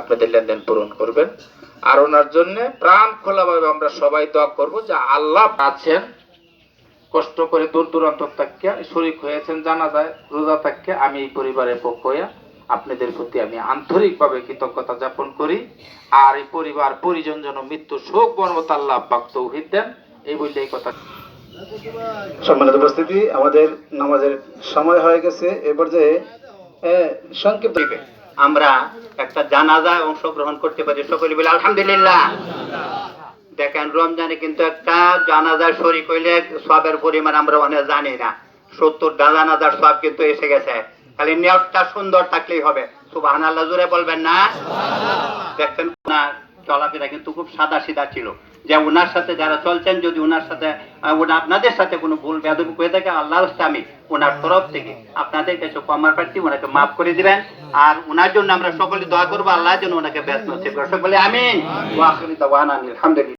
আপনাদের লেনদেন পূরণ করবেন। আর ওনার জন্য প্রাণ খোলাভাবে আমরা সবাই দোয়া করব যে আল্লাহ আছেন কষ্ট করে দূর দূরান্ত থেকে শরিক হয়েছেন জানা যায় রোজা থেকে আমি এই পরিবারের পক্ষ হয়ে আপনাদের প্রতি আমি আন্তরিকভাবে কৃতজ্ঞতা যাপন করি। আর এই পরিবার পরিজন যেন মৃত্যু শোক বর্মত আল্লাহ পাক তৌহিদ দেন এই বললে এই কথা। সম্মানিত উপস্থিতি আমাদের নামাজের সময় হয়ে গেছে। এ পর্যায়ে এ, সংক্ষিপ্ত আমরা একটা জানাজায় অংশগ্রহণ করতে পারি। সকলে বলে, আলহামদুলিল্লাহ। দেখেন, রমজানে কিন্তু একটা জানাজার শরিক হইলে সবের পরিমাণ আমরা অনেক জানি না। সত্তর জানাজার সব কিন্তু এসে গেছে। খালি নেটটা সুন্দর থাকলেই হবে। সুবাহ আল্লাহ জুড়ে বলবেন না? দেখেন না চলাফেরা কিন্তু খুব সাদা সিধা ছিল। যে ওনার সাথে যারা চলছেন, যদি ওনার সাথে ওনা আপনাদের সাথে কোনো ভুল বেদবি হয়ে থাকে, আল্লাহ আমি ওনার তরফ থেকে আপনাদের কাছে ক্ষমার প্রার্থী ওনাকে মাফ করে দিবেন। আর ওনার জন্য আমরা সকলে দোয়া করব আল্লাহ জন্য ওনাকে ব্যস্ত করে। সকলে আমিন। ওয়া